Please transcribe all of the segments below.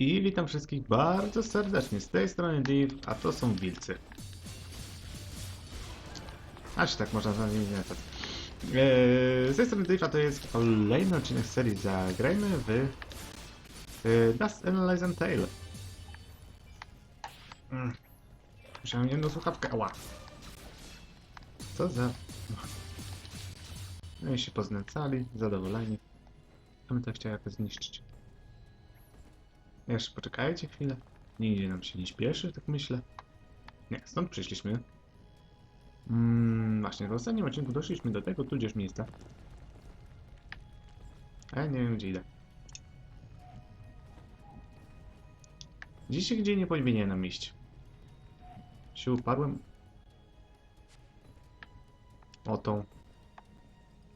I witam wszystkich bardzo serdecznie. Z tej strony Div, a to są wilcy. Aż tak można nazwać. Eee, z tej strony Div, a to jest kolejny odcinek serii Zagrajmy w e, Dust Analyze and Tale. Mm. Musiałem jedną słuchawkę. Ała. Co za... No i się poznęcali, zadowoleni. A my to chciał jakoś zniszczyć. Jeszcze poczekajcie chwilę. Nigdzie nam się nie śpieszy, tak myślę. Nie, stąd przyszliśmy. Mm, właśnie, w ostatnim odcinku doszliśmy do tego tudzież miejsca. A ja nie wiem, gdzie idę. Gdzieś się gdzie nie powinienem iść. Się uparłem. O tą.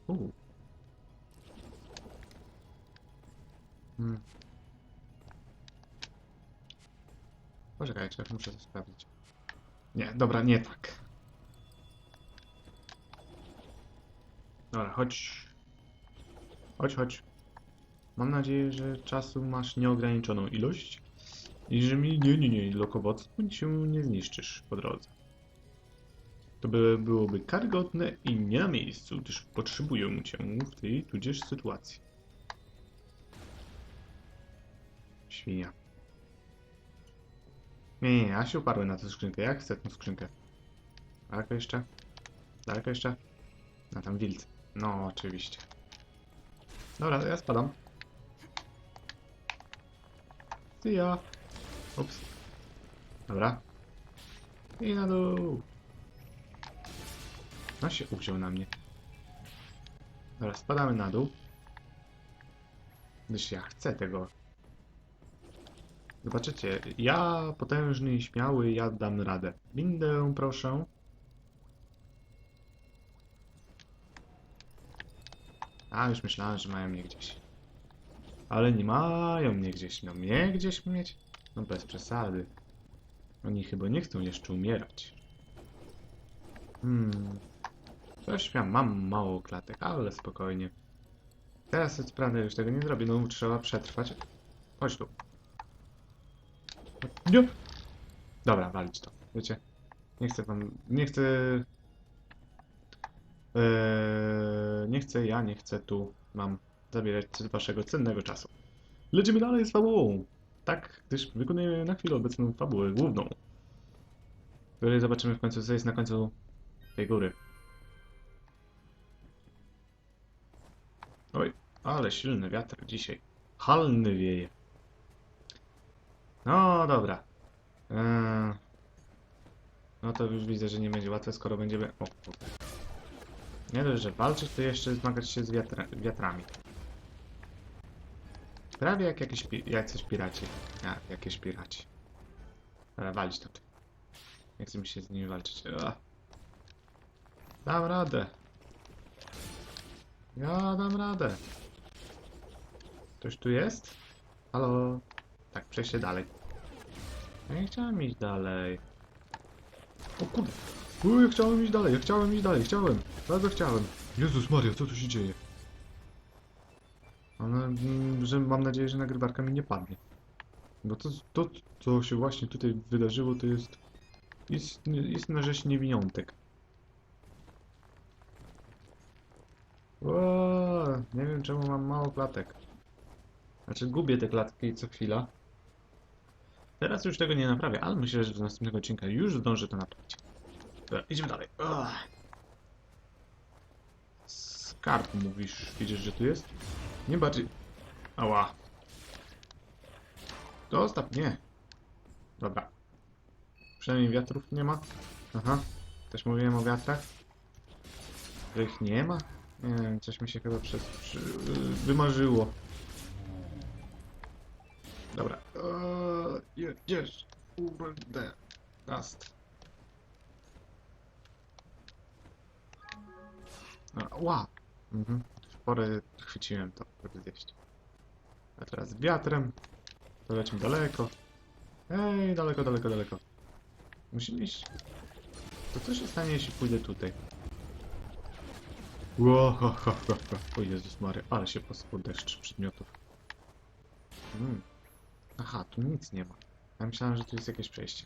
Uuu. Hmm. Poczekajcie, muszę to sprawdzić. Nie, dobra, nie tak. Dobra, chodź. Chodź, chodź. Mam nadzieję, że czasu masz nieograniczoną ilość i że mi nie, nie, nie, lokowodstwo się nie zniszczysz po drodze. To by, byłoby karygodne i nie na miejscu, gdyż potrzebuję cię w tej tudzież sytuacji. Świnia. Nie, nie, ja się uparłem na tę skrzynkę. Jak chcę tę skrzynkę? Daleko jeszcze? Daleko jeszcze? Na tam wilc. No, oczywiście. Dobra, ja spadam. Ty ja. Ups. Dobra. I na dół. No się uwziął na mnie. Dobra, spadamy na dół. Gdyż ja chcę tego. Zobaczycie, ja potężny i śmiały, ja dam radę. Windę, proszę. A, już myślałem, że mają mnie gdzieś. Ale nie mają mnie gdzieś. No mnie gdzieś mieć? No bez przesady. Oni chyba nie chcą jeszcze umierać. Hmm. Coś ja mam mało klatek, ale spokojnie. Teraz sobie sprawdzę, już tego nie zrobię. No trzeba przetrwać. Chodź tu. Nie. Dobra, walić to. Wiecie? Nie chcę wam... Nie chcę... Eee, nie chcę, ja nie chcę tu. Mam zabierać waszego cennego czasu. Lecimy dalej z fabułą. Tak, gdyż wykonujemy na chwilę obecną fabułę główną. Której zobaczymy w końcu, co jest na końcu tej góry. Oj, ale silny wiatr dzisiaj. Halny wieje. No dobra. Eee, no to już widzę, że nie będzie łatwe, skoro będziemy... O. Nie dość, że walczyć, to jeszcze zmagać się z wiatra... wiatrami. Prawie jak jakieś pi... jacyś piraci. A, jakieś piraci. Ale walić to. Nie chcę mi się z nimi walczyć. Dam radę. Ja dam radę. Ktoś tu jest? Halo? Tak, przejście dalej. Ja nie chciałem iść dalej. O kurde. Uj, chciałem iść dalej, chciałem iść dalej, chciałem. Bardzo chciałem. Jezus Maria, co tu się dzieje? Mam, na- że, mam nadzieję, że nagrywarka mi nie padnie. Bo to, to, co się właśnie tutaj wydarzyło, to jest... Jest, jest na rzecz niewiniątek. Nie wiem czemu mam mało klatek. Znaczy gubię te klatki co chwila. Teraz już tego nie naprawię, ale myślę, że do następnego odcinka już zdążę to naprawić. Dobra, idźmy dalej. Skarb mówisz, widzisz, że tu jest? Nie bardziej... Ała. Dostaw mnie. Dobra. Przynajmniej wiatrów nie ma. Aha. Też mówiłem o wiatrach. Ich nie ma? Nie wiem, coś mi się chyba przez... Przy, wymarzyło. Dobra. Eee, jedziesz. Kurde. Dust. Ła. Mhm. W porę chwyciłem to, żeby zjeść. A teraz wiatrem. To lecimy daleko. Ej, daleko, daleko, daleko. Musimy iść... To co się stanie, jeśli pójdę tutaj? Ło, ho, ho, ho, ho. O Jezus Mary, ale się posypał deszcz przedmiotów. Mm. Aha, tu nic nie ma. Ja myślałem, że tu jest jakieś przejście.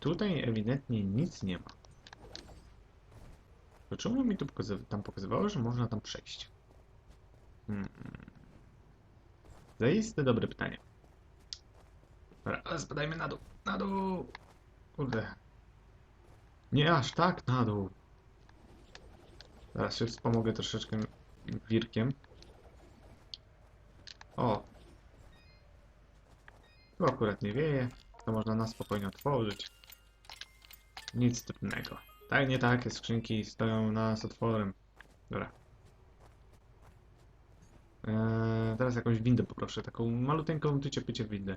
Tutaj ewidentnie nic nie ma. To czemu mi tu pokazy- tam pokazywało, że można tam przejść? Hmm. Zaiste dobre pytanie. Dobra, spadajmy na dół. Na dół! Kurde. Nie aż tak na dół. Teraz się wspomogę troszeczkę wirkiem. O! Tu akurat nie wieje, to można na spokojnie otworzyć. Nic trudnego. Tak, nie takie skrzynki stoją nas otworem. Dobra. Eee, teraz jakąś windę poproszę, taką maluteńką tycie pycie windę.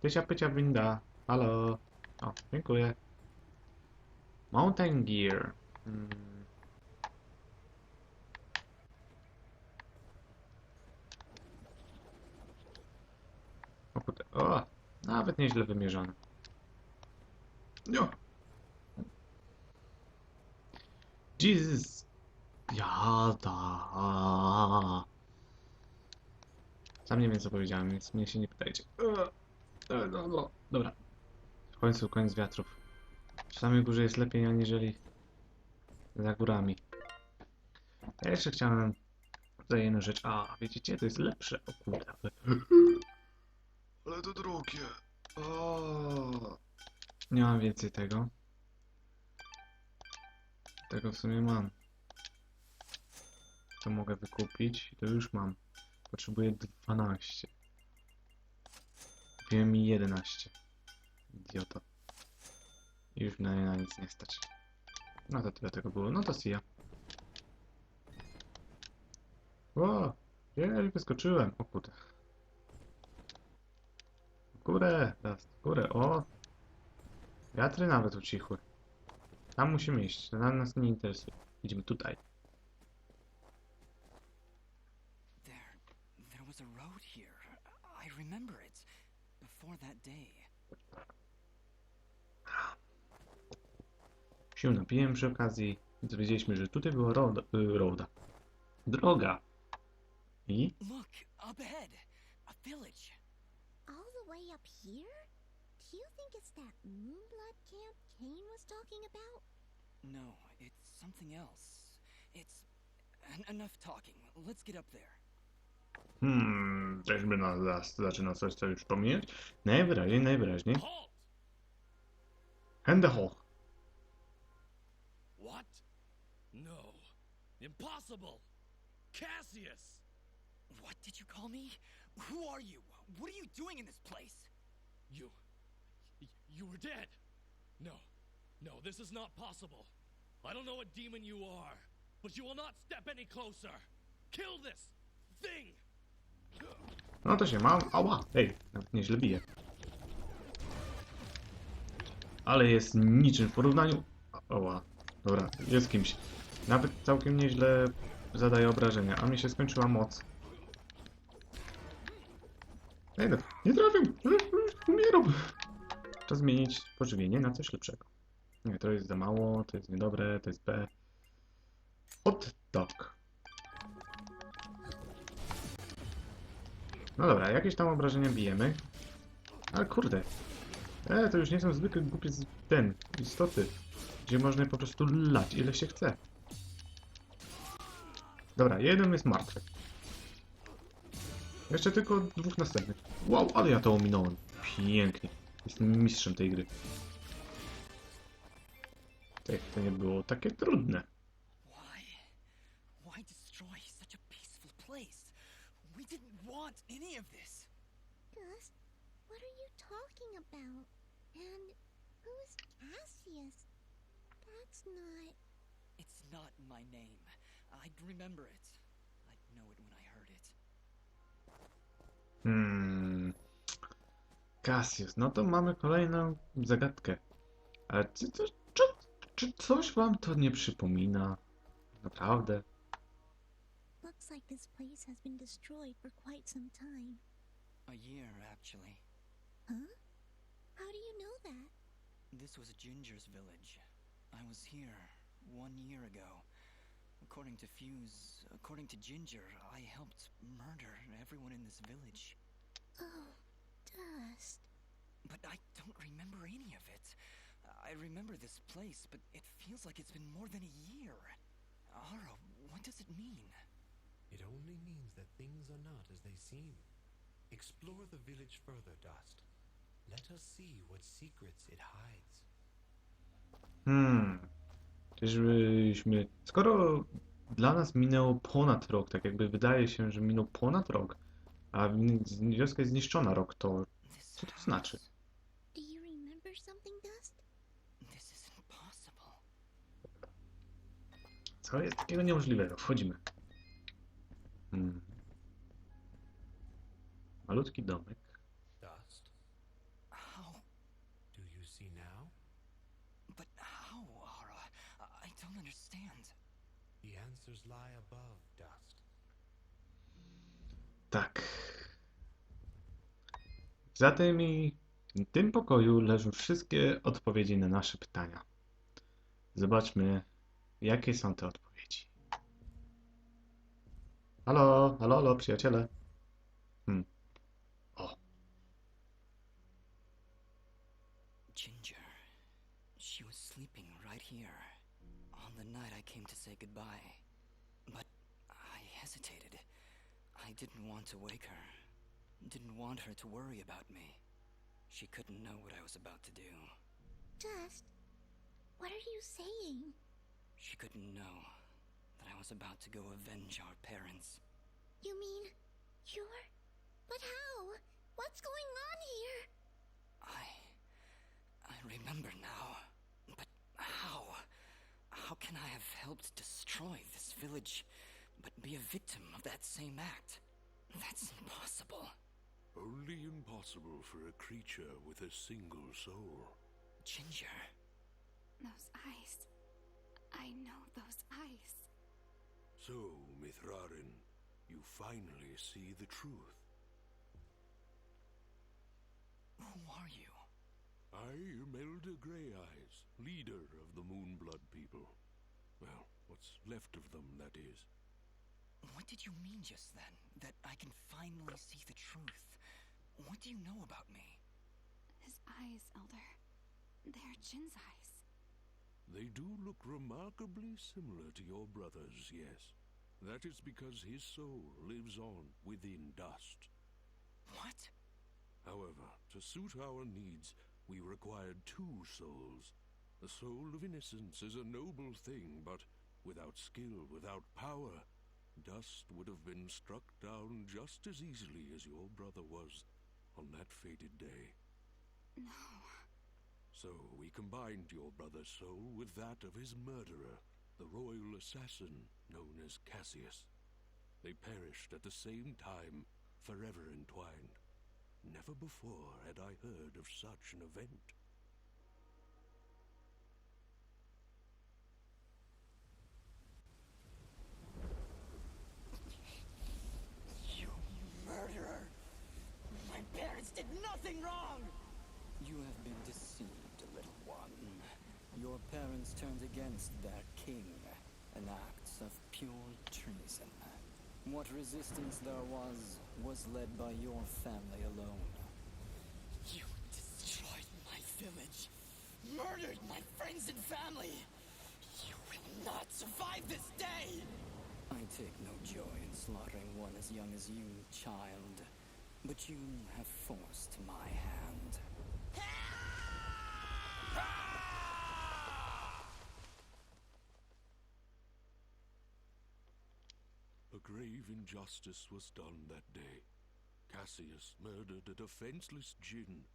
Tycia pycia winda. Halo. O, dziękuję. Mountain Gear. Hmm. Kurde, o, nawet nieźle wymierzone. No. Jesus. Jada. Sam nie wiem co powiedziałem, więc mnie się nie pytajcie. E, e, no, no. Dobra. W końcu koniec wiatrów. W samej górze jest lepiej aniżeli za górami. Ja jeszcze chciałem tutaj jedną rzecz. A, wiecie to jest lepsze? O kurde. Ale- to drogie. O. Nie mam więcej tego. Tego w sumie mam. To mogę wykupić. To już mam. Potrzebuję 12. Kupiłem mi 11. Idiota. I już mnie na nic nie stać. No to tyle tego było. No to see ya. O! Jej, wyskoczyłem. O kurde. Górę, teraz górę, o! Wiatry nawet ucichły. Tam musimy iść, to nas nie interesuje. Idziemy tutaj. There, there was a road here. I remember it. Before that day. Się napiłem przy okazji i dowiedzieliśmy, że tutaj była roda, y, roda. Droga. I? Look, up ahead. A village. All the way up here? Do you think it's that Moonblood camp Kane was talking about? No, it's something else. It's. En- enough talking. Let's get up there. Hmm, czyżby nas zas- zaczyna coś co już pomijać? Najwyraźniej, najwyraźniej. Halt! Hände. What? No. Impossible! Cassius! What did you call me? Who are you? What are you doing in this place? You. You were dead! No. No, this is not possible. I don't know what demon you are, but you will not step any closer! Kill this thing! No to się mam. Ała! Ej, nawet nieźle bije. Ale jest niczym w porównaniu. Oła. Dobra, jest kimś. Nawet całkiem nieźle zadaje obrażenia, a mi się skończyła moc. Ej, no, nie trafię! Umieram! Czas zmienić pożywienie na coś lepszego. Nie, to jest za mało, to jest niedobre, to jest B. Hot dog. No dobra, jakieś tam obrażenia bijemy. Ale kurde. E, to już nie są zwykłe głupie ten, istoty. Gdzie można po prostu lać ile się chce. Dobra, jeden jest martwy. Jeszcze tylko dwóch następnych. Wow, ale ja to ominąłem. Pięknie. Jestem mistrzem tej gry. Tak, to nie było takie trudne. Gus, what are you talking about? And who's? That's not. It's not my name. I'd remember it. I'd know it when I heard it. Hmm. Cassius, no to mamy kolejną zagadkę. Ale czy, czy, czy, czy coś wam to nie przypomina? Naprawdę? Looks like this place has been destroyed for quite some time. A year, actually. Huh? How do you know that? This was Ginger's village. I was here one year ago. According to Fuse, according to Ginger, I helped murder everyone in this village. Oh, Dust. But I don't remember any of it. I remember this place, but it feels like it's been more than a year. Ara, what does it mean? It only means that things are not as they seem. Explore the village further, Dust. Let us see what secrets it hides. Hmm. Czyżbyśmy... Skoro dla nas minęło ponad rok, tak jakby wydaje się, że minął ponad rok, a wioska jest zniszczona rok, to co to znaczy? Co jest takiego niemożliwego? Wchodzimy. Hmm. Malutki domek. Dust, How? do you see now? But how, Ara? I I don't understand. The answers lie above, Dust. Tak. Za tymi, w tym pokoju leżą wszystkie odpowiedzi na nasze pytania. Zobaczmy, jakie są te odpowiedzi. Halo, halo, halo, przyjaciele. Hmm. O, Ginger. She was sleeping right here. On the night I came to say goodbye. Hesitated. I didn't want to wake her. Didn't want her to worry about me. She couldn't know what I was about to do. Dust, what are you saying? She couldn't know that I was about to go avenge our parents. You mean you're. But how? What's going on here? I. I remember now. But how? How can I have helped destroy this village, but be a victim of that same act? That's impossible. Only impossible for a creature with a single soul. Ginger. Those eyes. I know those eyes. So, Mithrarin, you finally see the truth. Who are you? I am Elder Grey Eyes, leader of the Moonblood people. Well, what's left of them, that is. What did you mean just then? That I can finally see the truth? What do you know about me? His eyes, Elder. They're Jin's eyes. They do look remarkably similar to your brother's, yes. That is because his soul lives on within dust. What? However, to suit our needs, we required two souls. The soul of innocence is a noble thing, but without skill, without power, dust would have been struck down just as easily as your brother was on that fated day. No. So we combined your brother's soul with that of his murderer, the royal assassin known as Cassius. They perished at the same time, forever entwined. Never before had I heard of such an event. You murderer! My parents did nothing wrong! You have been deceived, little one. Your parents turned against their king, an act of pure treason. What resistance there was, was led by your family alone. You destroyed my village, murdered my friends and family. You will not survive this day! I take no joy in slaughtering one as young as you, child. But you have forced my hand. Grave injustice was done that day. Cassius murdered a defenseless Jinn,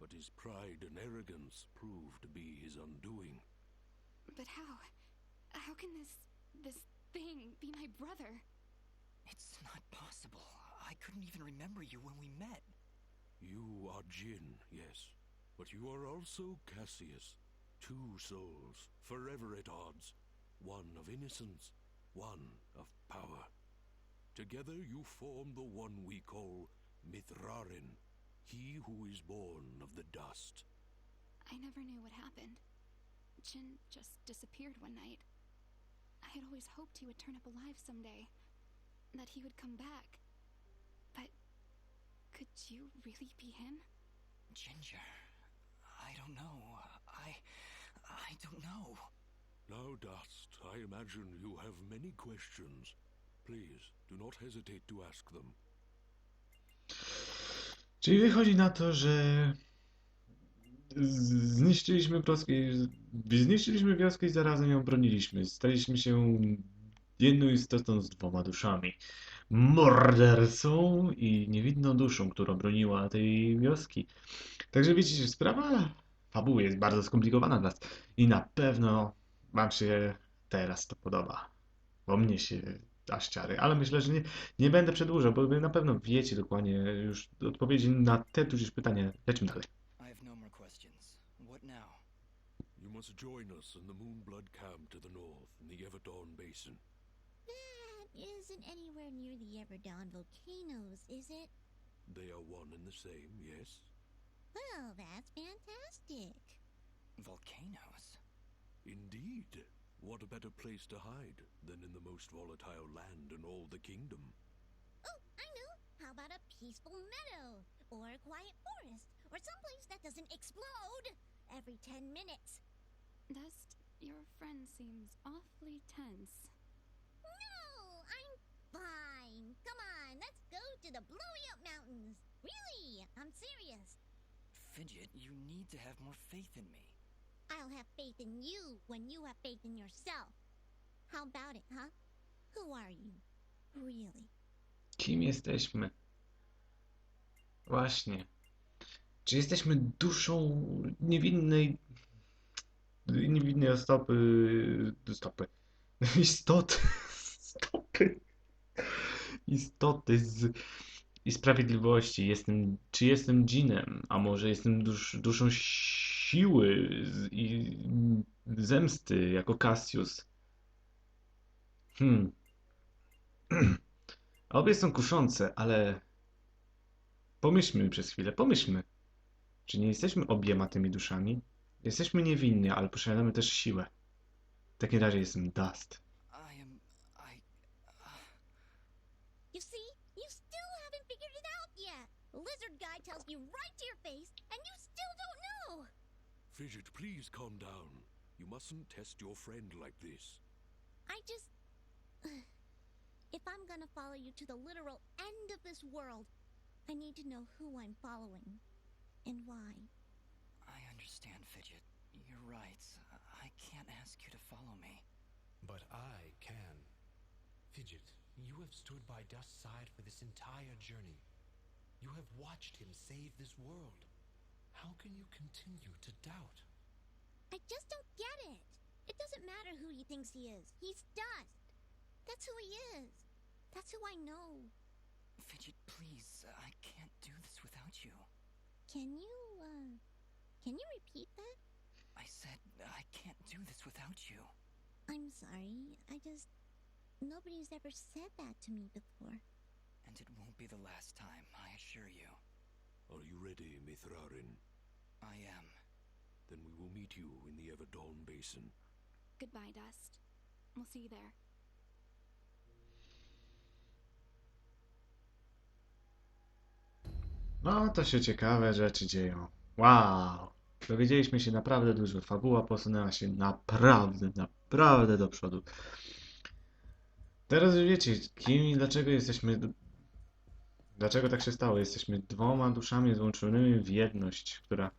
but his pride and arrogance proved to be his undoing. But how? How can this. this thing be my brother? It's not possible. I couldn't even remember you when we met. You are Jinn, yes, but you are also Cassius. Two souls, forever at odds. One of innocence, one of power. Together you form the one we call Mithrarin, he who is born of the dust. I never knew what happened. Jin just disappeared one night. I had always hoped he would turn up alive someday. That he would come back. But could you really be him? Ginger. I don't know. I. I don't know. Now, Dust, I imagine you have many questions. Please, do not hesitate to ask them. Czyli wychodzi na to, że zniszczyliśmy wioskę, zniszczyliśmy wioskę i zarazem ją broniliśmy. Staliśmy się jedną istotą z dwoma duszami. Mordercą i niewinną duszą, która broniła tej wioski. Także widzicie, sprawa fabuły jest bardzo skomplikowana dla nas i na pewno wam się teraz to podoba. Bo mnie się aż ciary, ale myślę, że nie, nie będę przedłużał, bo wy na pewno wiecie dokładnie już odpowiedzi na te tudzież pytania. Lecimy dalej. I have no more questions. What now? You must join us in the Moonblood camp to the north in the Basin. That isn't anywhere near the Everdon volcanoes, is it? They are one and the same, yes? Well, that's fantastic. Volcanoes? Indeed. What a better place to hide than in the most volatile land in all the kingdom? Oh, I know. How about a peaceful meadow? Or a quiet forest? Or someplace that doesn't explode every 10 minutes? Dust, your friend seems awfully tense. No, I'm fine. Come on, let's go to the Blowy Up Mountains. Really, I'm serious. Fidget, you need to have more faith in me. I'll have faith in you when you have faith in yourself. How about it, huh? Who are you? Really? Kim jesteśmy? Właśnie. Czy jesteśmy duszą niewinnej, niewinnej stopy, stopy, istoty, stopy, istoty z, i sprawiedliwości? Jestem, czy jestem dżinem, a może jestem dusz, duszą siły z, i zemsty, jako Cassius? Hmm. Obie są kuszące, ale pomyślmy przez chwilę, pomyślmy. Czy nie jesteśmy obiema tymi duszami? Jesteśmy niewinni, ale posiadamy też siłę. W takim razie jestem Dust. I am. I. You see, you still haven't figured it out yet. Lizard guy tells you right to your face, and you. Fidget, please calm down. You mustn't test your friend like this. I just. If I'm gonna follow you to the literal end of this world, I need to know who I'm following and why. I understand, Fidget. You're right. I can't ask you to follow me. But I can. Fidget, you have stood by Dust's side for this entire journey. You have watched him save this world. How can you continue to doubt? I just don't get it. It doesn't matter who he thinks he is. He's dust. That's who he is. That's who I know. Fidget, please. I can't do this without you. Can you, uh, can you repeat that? I said I can't do this without you. I'm sorry. I just. Nobody's ever said that to me before. And it won't be the last time, I assure you. Are you ready, Mithrarin? I am. Then we will meet you in the Everdorn Basin. Goodbye, Dust. We'll see you there. No, to się ciekawe rzeczy dzieją. Wow! Dowiedzieliśmy się naprawdę dużo. Fabuła posunęła się naprawdę, naprawdę do przodu. Teraz wiecie, kim i dlaczego jesteśmy. Dlaczego tak się stało? Jesteśmy dwoma duszami złączonymi w jedność, która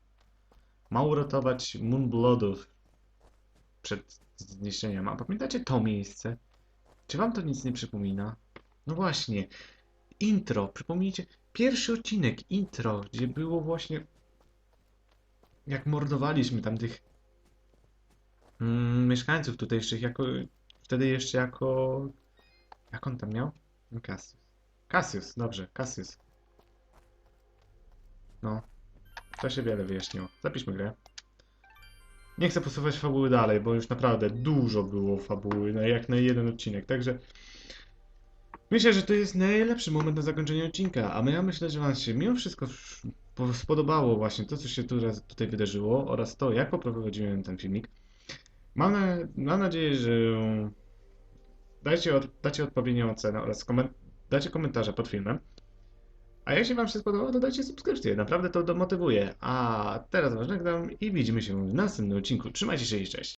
ma uratować Moonbloodów przed zniszczeniem. A pamiętacie to miejsce? Czy wam to nic nie przypomina? No właśnie, intro, przypomnijcie, pierwszy odcinek, intro, gdzie było właśnie jak mordowaliśmy tamtych mm, mieszkańców tutejszych, jako, wtedy jeszcze jako, jak on tam miał? Cassius. Cassius, dobrze, Cassius. No, to się wiele wyjaśniło. Zapiszmy grę. Nie chcę posuwać fabuły dalej, bo już naprawdę dużo było fabuły, na jak na jeden odcinek, także Myślę, że to jest najlepszy moment na zakończenie odcinka, a ja myślę, że Wam się mimo wszystko po- spodobało właśnie to, co się tutaj wydarzyło oraz to, jak poprowadziłem ten filmik. Mam, na, mam nadzieję, że dajcie, od, odpowiednią ocenę oraz komen, dajcie komentarze pod filmem. A jeśli Wam się spodobało, to dajcie subskrypcję. Naprawdę to domotywuje. A teraz Was żegnam i widzimy się w następnym odcinku. Trzymajcie się i cześć.